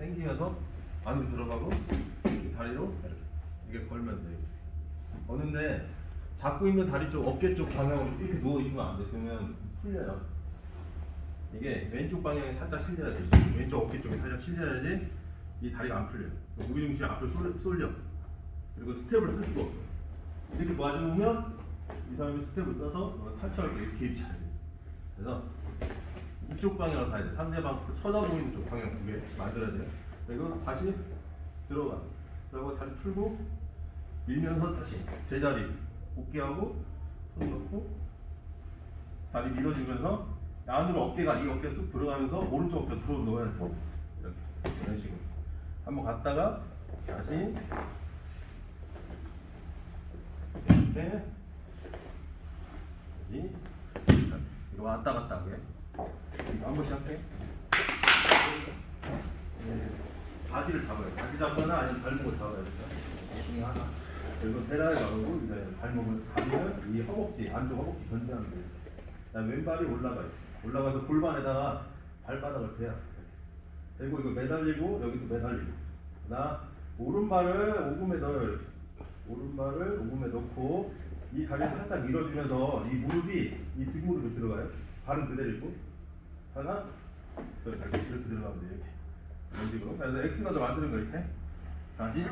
당기면서 안으로 들어가고 이 다리로 이렇게 걸면 돼. 거는데 잡고 있는 다리 쪽 어깨 쪽 방향으로 이렇게 누워 있으면 안 돼. 그러면 풀려요. 이게 왼쪽 방향에 살짝 실려야 돼. 왼쪽 어깨 쪽에 살짝 실려야지 이 다리가 안 풀려요. 무게 중심이 앞으로 쏠려, 쏠려. 그리고 스텝을 쓸 수가 없어. 이렇게 맞으면 이 사람이 스텝을 써서 때 개입 차야 돼. 그래서 이쪽 방향으로 가야 돼. 상대방 쳐다보고 있는 쪽 방향 두 개 만들어야 돼요. 그리고 다시 들어가. 그리고 다리 풀고 밀면서 다시 제자리 복귀하고 손 놓고 다리 밀어주면서 안으로 어깨가 이 어깨 쑥 들어가면서 오른쪽 어깨 들어 넣어야 돼. 이렇게 이런 식으로 한번 갔다가 다시 이렇게 이거 왔다 갔다 하게 이거 한 번씩 할게 네. 바지를 잡아요. 바지 잡거나 아니면 발목을 잡아야 돼이 중에 하나. 그리고 페달을 잡고 이제 발목을 다리를 이 허벅지 안쪽 허벅지 견제하면 돼요. 그다음에 왼발이 올라가요. 올라가서 골반에다가 발바닥을 대야. 그리고 이거 매달리고 여기도 매달리고. 그다음 오른발을 오금에 넣어요. 오른발을 오금에 넣고 이 다리를 살짝 밀어주면서 이 무릎이 이 뒷무릎이 들어가요. 발은 그대로 있고 하나 이렇게 이렇게 들어가면 돼요. 이렇게 이런 식으로. 그래서 X가 더 만드는 거 이렇게 다시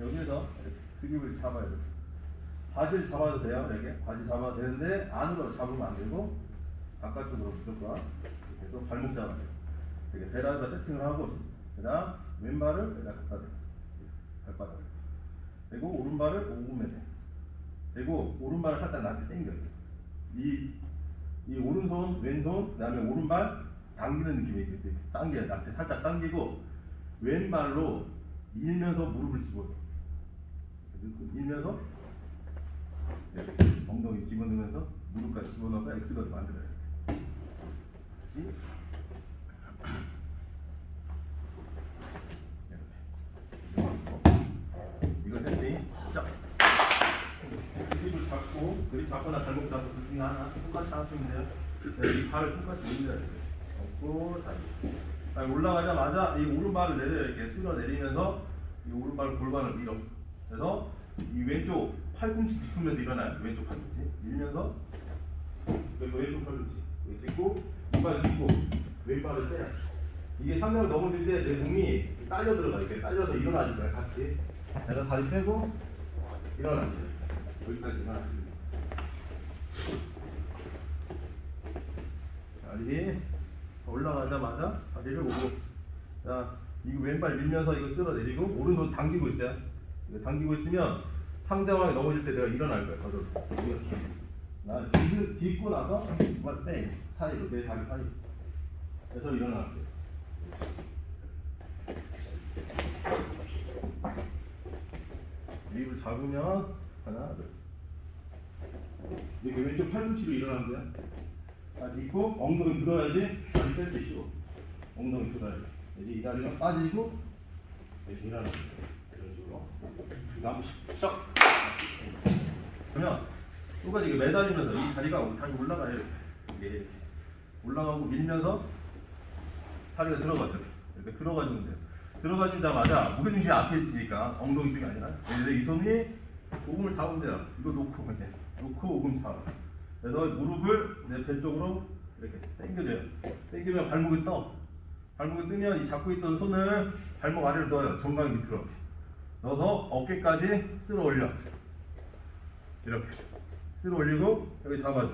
여기에서 이렇게 근육을 잡아야 돼요. 바지를 잡아도 돼요. 이렇게 바지 잡아도 되는데 안으로 잡으면 안 되고 바깥쪽으로 무조건 이렇게 또 발목 잡아야 돼요. 이렇게 베라에다 세팅을 하고 그 다음 왼발을 여기다 갖다 대요. 발바닥. 그리고 오른발을 오금에 대. 그리고 오른발을 살짝 나한테 당겨요. 이, 이 오른손, 왼손, 그 다음에 오른발 당기는 느낌이 이렇게 당겨요. 나한테 살짝 당기고 왼발로 밀면서 무릎을 집어요. 밀면서 이렇게 엉덩이 집어넣으면서 무릎까지 집어넣어서 X가 만들어요. 다시. 이거 세팅이 시작. 그립을 그립 잡거나 잘못 잡고 둘 중에 하나 똑같이 돼요. 네, 이 발을 똑같이 올려야 돼요. 잡고 다시. 올라가자마자 이 오른발을 내려 이렇게 쓸어 내리면서 이 오른발 골반을 밀어. 그래서 이 왼쪽 팔꿈치 짚으면서 일어나요. 왼쪽 팔꿈치 밀면서 그리고 왼쪽 팔꿈치 여기 짚고 이발 짚고 왼발을 빼야 돼. 이게 상대를 넘어질 때 내 몸이 딸려 들어가 이렇게 딸려서 일어나질 거야 같이. 그래서 다리 펴고 일어나지. 여기까지 일어나지. 다리 올라가자마자 다리를 오고 자 이거 왼발 밀면서 이거 쓸어 내리고 오른손 당기고 있어요. 이거 당기고 있으면 상대방이 넘어질 때 내가 일어날 거야 저절로 이렇게. 나 뒤, 딛고 나서 이발 땡 사이로 내 다리 사이. 그래서 일어날게. 립을 잡으면 하나 둘 이렇게 왼쪽 팔꿈치로 일어나는 거야 다시 있고 엉덩이 들어야지 다리 뺄때 쉬워 엉덩이 들어야지. 이제 이 다리가 빠지고 이렇게 일어나는 거야 이런 식으로. 번씩 썩 그러면 똑같이 이거 매달리면서 이 다리가 다시 올라가요. 이게 올라가고 밀면서 다리가 들어가죠. 이렇게 들어가주면 돼요. 들어가주자마자 무게중심이 앞에 있으니까 엉덩이 쪽이 아니라 그래서 이 손이 오금을 잡으면 돼요. 이거 놓고 이렇게 놓고 오금 잡아. 그래서 무릎을 내 배 쪽으로 이렇게 당겨줘요. 당기면 발목이 떠. 발목이 뜨면 이 잡고 있던 손을 발목 아래로 넣어요. 정강 밑으로. 넣어서 어깨까지 쓸어 올려. 이렇게 쓸어 올리고 여기 잡아줘.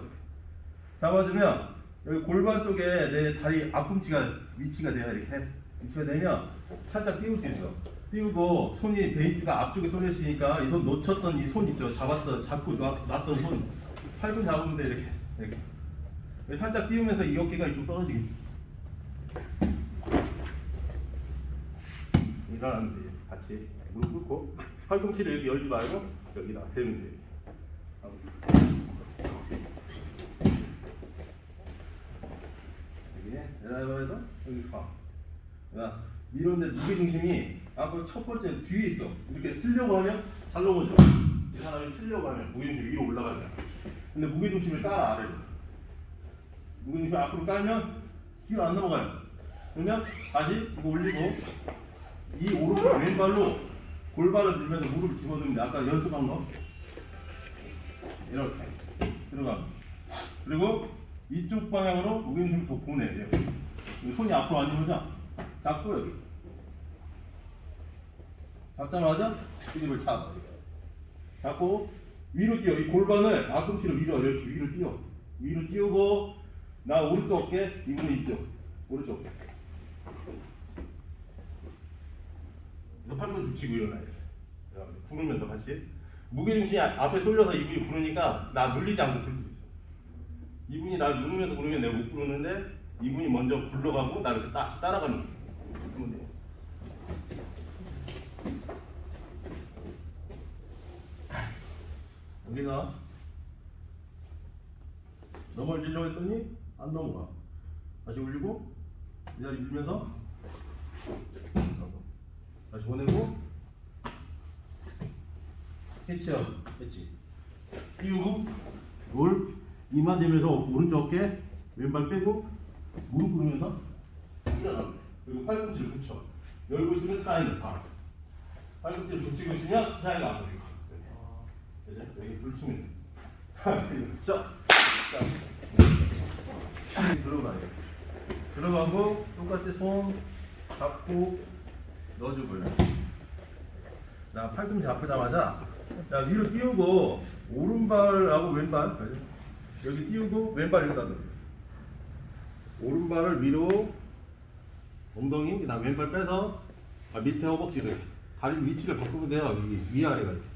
잡아주면 여기 골반 쪽에 내 다리 앞꿈치가 위치가 돼요. 이렇게 위치가 되면 살짝 띄울 수 있어. 띄우고 손이 베이스가 앞쪽에 쏠려 있으니까 이 손 놓쳤던 이 손 있죠. 잡았던 잡고 놔, 놨던 손 팔꿈 잡으면 돼 이렇게 이렇게 살짝 띄우면서 이 어깨가 이쪽 떨어지게 일어나면 돼 같이 무릎 꿇고 팔꿈치를 여기 열지 말고 여기다 대면 돼. 여기 내려가면서 여기 가. 야, 밀었는데 무게 중심이 아까 첫 번째 뒤에 있어. 이렇게 쓰려고 하면 잘 넘어져. 이 사람이 쓰려고 하면 무게 중심이 위로 올라가잖아. 근데 무게 중심을 깔아 아래로. 무게 중심 앞으로 깔면 뒤로 안 넘어가요. 그러면 다시 이거 올리고 이 오른발 왼발로 골반을 들면서 무릎을 집어넣는데 아까 연습한 거 이렇게 들어가 그리고 이쪽 방향으로 무게중심을 더 보내 이렇게. 여기 손이 앞으로 안 들어오자 잡고 여기 잡자마자 히집을 차 잡고 위로 뛰어. 이 골반을 앞꿈치로 위로 이렇게 위로 뛰어. 위로 띄우고 나 오른쪽 어깨 이분은 이쪽. 오른쪽 어깨. 팔꿈치 붙이고 이렇게 구르면서 같이. 무게중심이 아- 앞에 쏠려서 이분이 구르니까 나 눌리지 않고 굴수 있어. 이분이 나 누르면서 구르면 내가 못 구르는데 이분이 먼저 굴러가고 나를 딱 따라가는 거야 그러면 돼 여기가 넘어지려고 했더니 안 넘어가. 다시 올리고 이 자리 밀면서 다시 보내고 캐치하고 캐치 띄우고 롤 이마 대면서 오른쪽 어깨 왼발 빼고 무릎 꿇으면서 그리고 팔꿈치를 붙여. 열고 있으면 트라이앵글 바 팔꿈치를 붙이고 있으면 트라이앵글 안 걸리고 그죠? 여기 불치면 돼. 자, 자, 들어가요. 들어가고 똑같이 손 잡고 넣어주고요. 나 팔꿈치 아프자마자 자 위로 띄우고 오른발하고 왼발 그죠? 여기 띄우고 왼발 여기다 넣어. 오른발을 위로 엉덩이 그다음 왼발 빼서 아, 밑에 허벅지를 다리 위치를 바꾸면 돼요. 위아래가 이렇게.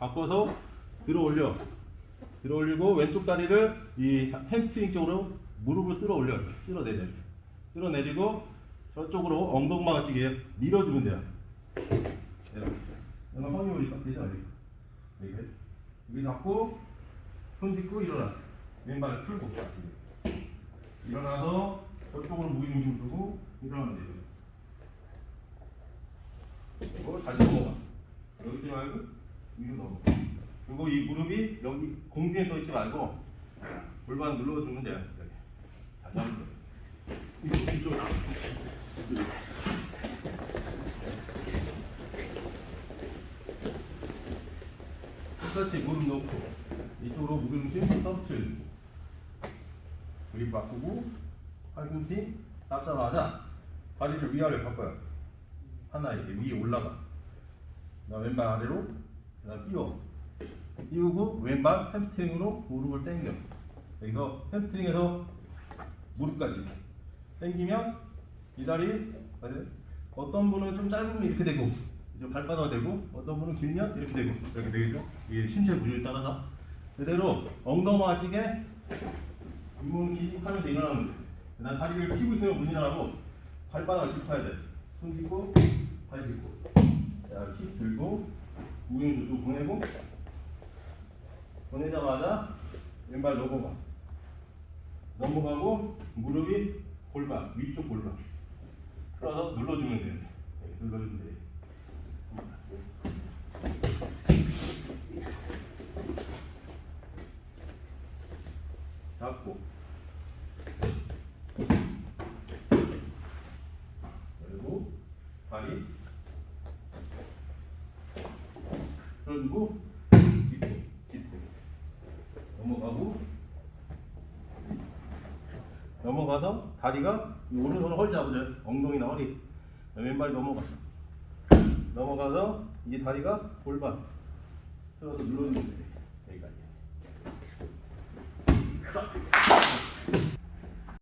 네. 바꿔서 들어 올려. 들어 올리고 왼쪽 다리를 이 햄스트링 쪽으로 무릎을 쓸어 올려. 쓸어 내려. 쓸어 내리고 저쪽으로 엉덩방아 찌게 밀어주면 돼요. 이렇게. 그러면 확률이 딱 되죠. 이렇게. 이렇게. 여기 잡고 손 짚고 일어나. 왼발을 풀고. 일어나서 저쪽으로 무게중심 두고 일어나면 되죠. 그리고 다시 넘어가. 여기 있지 말고 위로 넘어가. 그리고 이 무릎이 여기 공중에 떠 있지 말고 골반 눌러주면 돼요. 이렇게. 다시 한번 더. 이쪽, 이쪽. 똑같이 무릎 놓고 이쪽으로 무게중심 떨어뜨려 그립 바꾸고 팔꿈치 닦자마자 다리를 위아래 바꿔요. 하나 이렇게 위에 올라가. 나 왼발 아래로 그다음 띄워. 띄우고 왼발 햄스트링으로 무릎을 당겨. 여기서 햄스트링에서 무릎까지 당기면 이 다리? 어떤 분은 좀 짧으면 이렇게 되고 발바닥 되고 어떤 분은 길면 이렇게 되고 이렇게 되겠죠? 이게 신체 구조에 따라서 그대로 엉덩이와 찌게 이몸 하면서 일어나면 돼. 난 다리를 펴고 있으면 못 일어나고 발바닥을 짚어야 돼. 손 짚고 발 짚고 자, 힙 들고 저쪽 보내고 보내자마자 왼발 넘어가 넘어가고 무릎이 골반 위쪽 골반 풀어서 눌러주면 돼요. 네, 눌러주면 돼요. 잡고 넘어가서 다리가 오른손 허리 잡으세요. 엉덩이나 허리. 네, 왼발이 넘어가서 넘어가서 이제 다리가 골반 들어서 눌러주면 돼요. 여기까지.